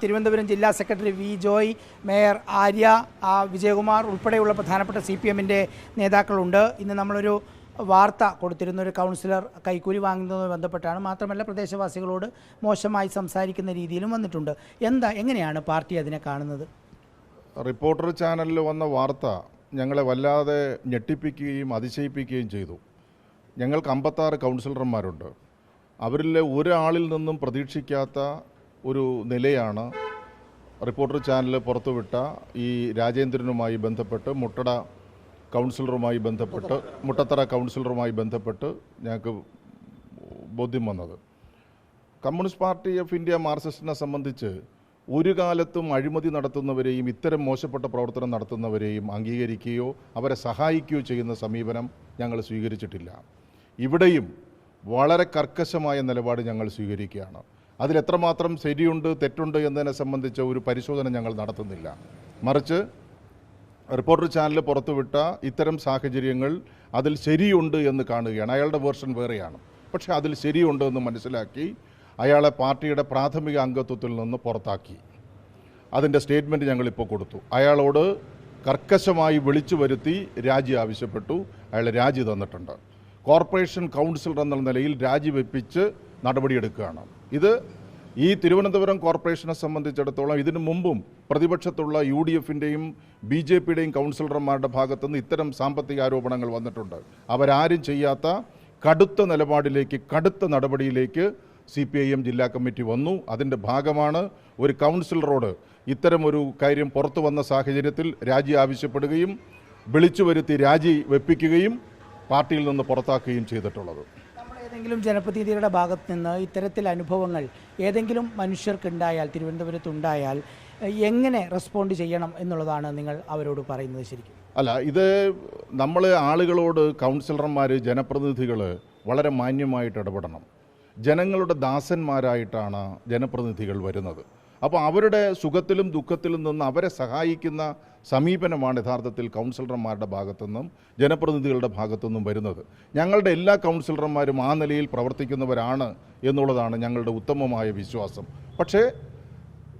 തിരുവനന്തപുരം ജില്ലാ secretary V Joy mayor Arya Vijayakumar ഉൾപ്പെടെയുള്ള പ്രധാനപ്പെട്ട സി പി എമ്മിന്റെ നേതാക്കളുണ്ട്. ഇന്ന് നമ്മളൊരു വാർത്ത കൊടുത്തിരുന്ന. ഒരു കൗൺസിലർ കൈക്കൂലി വാങ്ങുന്നതുമായി ബന്ധപ്പെട്ടാണ്. മാത്രമല്ല പ്രദേശവാസികളോട് മോശമായി സംസാരിക്കുന്ന രീതിയിലും വന്നിട്ടുണ്ട്. എന്താ എങ്ങനെയാണ് പാർട്ടി അതിനെ കാണുന്നത്? റിപ്പോർട്ടർ ചാനലിൽ വന്ന വാർത്ത ഞങ്ങളെ വല്ലാതെ ഞെട്ടിപ്പിക്കുകയും അതിശയിപ്പിക്കുകയും ചെയ്തു. ഞങ്ങൾക്ക് അമ്പത്താറ് കൗൺസിലർമാരുണ്ട്. അവരിലെ ഒരാളിൽ നിന്നും പ്രതീക്ഷിക്കാത്ത ഒരു നിലയാണ്. റിപ്പോർട്ടർ ചാനൽ പുറത്തുവിട്ട ഈ രാജേന്ദ്രനുമായി ബന്ധപ്പെട്ട് മുട്ടട കൗൺസിലറുമായി ബന്ധപ്പെട്ട് മുട്ടത്തറ കൗൺസിലറുമായി ബന്ധപ്പെട്ട് ഞങ്ങൾക്ക് ബോധ്യം വന്നത്. കമ്മ്യൂണിസ്റ്റ് പാർട്ടി ഓഫ് ഇന്ത്യ മാർക്സിസ്റ്റിനെ സംബന്ധിച്ച് ഒരു കാലത്തും അഴിമതി നടത്തുന്നവരെയും ഇത്തരം മോശപ്പെട്ട പ്രവർത്തനം നടത്തുന്നവരെയും അംഗീകരിക്കുകയോ അവരെ സഹായിക്കുകയോ ചെയ്യുന്ന സമീപനം ഞങ്ങൾ സ്വീകരിച്ചിട്ടില്ല. ഇവിടെയും വളരെ കർക്കശമായ നിലപാട് ഞങ്ങൾ സ്വീകരിക്കുകയാണ്. അതിലെത്രമാത്രം ശരിയുണ്ട് തെറ്റുണ്ട് എന്നതിനെ സംബന്ധിച്ച ഒരു പരിശോധന ഞങ്ങൾ നടത്തുന്നില്ല. മറിച്ച് റിപ്പോർട്ടർ ചാനൽ പുറത്തുവിട്ട ഇത്തരം സാഹചര്യങ്ങൾ അതിൽ ശരിയുണ്ട് എന്ന് കാണുകയാണ്. അയാളുടെ വേർഷൻ വേറെയാണ്. പക്ഷേ അതിൽ ശരിയുണ്ട് എന്ന് മനസ്സിലാക്കി അയാളെ പാർട്ടിയുടെ പ്രാഥമിക അംഗത്വത്തിൽ നിന്ന് പുറത്താക്കി. അതിന്റെ സ്റ്റേറ്റ്മെന്റ് ഞങ്ങളിപ്പോൾ കൊടുത്തു. അയാളോട് കർക്കശമായി വിളിച്ചു വരുത്തി രാജി ആവശ്യപ്പെട്ടു. അയാൾ രാജി തന്നിട്ടുണ്ട്. കോർപ്പറേഷൻ കൗൺസിലർ എന്ന നിലയിൽ രാജിവെപ്പിച്ച് നടപടിയെടുക്കുകയാണ്. ഇത് ഈ തിരുവനന്തപുരം കോർപ്പറേഷനെ സംബന്ധിച്ചിടത്തോളം ഇതിനു മുമ്പും പ്രതിപക്ഷത്തുള്ള യു ഡി എഫിന്റെയും ബി ജെ പിയുടെയും കൗൺസിലർമാരുടെ ഭാഗത്തുനിന്ന് ഇത്തരം സാമ്പത്തിക ആരോപണങ്ങൾ വന്നിട്ടുണ്ട്. അവരാരും ചെയ്യാത്ത കടുത്ത നിലപാടിലേക്ക് കടുത്ത നടപടിയിലേക്ക് സി പി ഐ എം ജില്ലാ കമ്മിറ്റി വന്നു. അതിന്റെ ഭാഗമാണ് ഒരു കൗൺസിലറോട് ഇത്തരമൊരു കാര്യം പുറത്തു വന്ന സാഹചര്യത്തിൽ രാജി ആവശ്യപ്പെടുകയും വിളിച്ചു വരുത്തി രാജി വെപ്പിക്കുകയും പാർട്ടിയിൽ നിന്ന് പുറത്താക്കുകയും ചെയ്തിട്ടുള്ളത്. ഏതെങ്കിലും ജനപ്രതിനിധിയുടെ ഭാഗത്ത് നിന്ന് ഇത്തരത്തിൽ അനുഭവങ്ങൾ ഏതെങ്കിലും മനുഷ്യർക്കുണ്ടായാൽ തിരുവനന്തപുരത്തുണ്ടായാൽ എങ്ങനെ റെസ്പോണ്ട് ചെയ്യണം എന്നുള്ളതാണ് നിങ്ങൾ അവരോട് പറയുന്നത് ശരിക്കും? അല്ല ഇത് നമ്മൾ ആളുകളോട് കൗൺസിലർമാർ ജനപ്രതിനിധികൾ വളരെ മാന്യമായിട്ട് ഇടപെടണം. ജനങ്ങളുടെ ദാസന്മാരായിട്ടാണ് ജനപ്രതിനിധികൾ വരുന്നത്. അപ്പോൾ അവരുടെ സുഖത്തിലും ദുഃഖത്തിലും നിന്ന് അവരെ സഹായിക്കുന്ന സമീപനമാണ് യഥാർത്ഥത്തിൽ കൗൺസിലർമാരുടെ ഭാഗത്തുനിന്നും ജനപ്രതിനിധികളുടെ ഭാഗത്തുനിന്നും വരുന്നത്. ഞങ്ങളുടെ എല്ലാ കൗൺസിലർമാരും ആ നിലയിൽ പ്രവർത്തിക്കുന്നവരാണ് എന്നുള്ളതാണ് ഞങ്ങളുടെ ഉത്തമമായ വിശ്വാസം. പക്ഷേ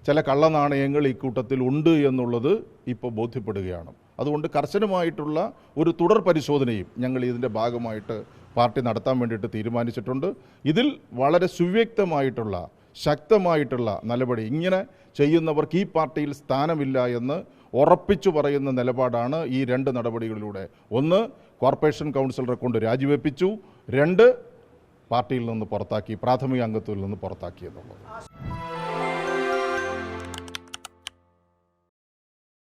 ചില കള്ളനാണയങ്ങൾ ഇക്കൂട്ടത്തിൽ കൂട്ടത്തിൽ ഉണ്ട് എന്നുള്ളത് ഇപ്പോൾ ബോധ്യപ്പെടുകയാണ്. അതുകൊണ്ട് കർശനമായിട്ടുള്ള ഒരു തുടർ പരിശോധനയും ഞങ്ങൾ ഇതിന്റെ ഭാഗമായിട്ട് പാർട്ടി നടത്താൻ വേണ്ടിയിട്ട് തീരുമാനിച്ചിട്ടുണ്ട്. ഇതിൽ വളരെ സുവ്യക്തമായിട്ടുള്ള ശക്തമായിട്ടുള്ള നിലപാട്. ഇങ്ങനെ ചെയ്യുന്നവർക്ക് ഈ പാർട്ടിയിൽ സ്ഥാനമില്ല എന്ന് ഉറപ്പിച്ചു പറയുന്ന നിലപാടാണ് ഈ രണ്ട് നടപടികളിലൂടെ. ഒന്ന് കോർപ്പറേഷൻ കൗൺസിലറെ കൊണ്ട് രാജിവെപ്പിച്ചു. രണ്ട് പാർട്ടിയിൽ നിന്ന് പുറത്താക്കി പ്രാഥമിക അംഗത്വത്തിൽ നിന്ന് പുറത്താക്കി എന്നുള്ളത്.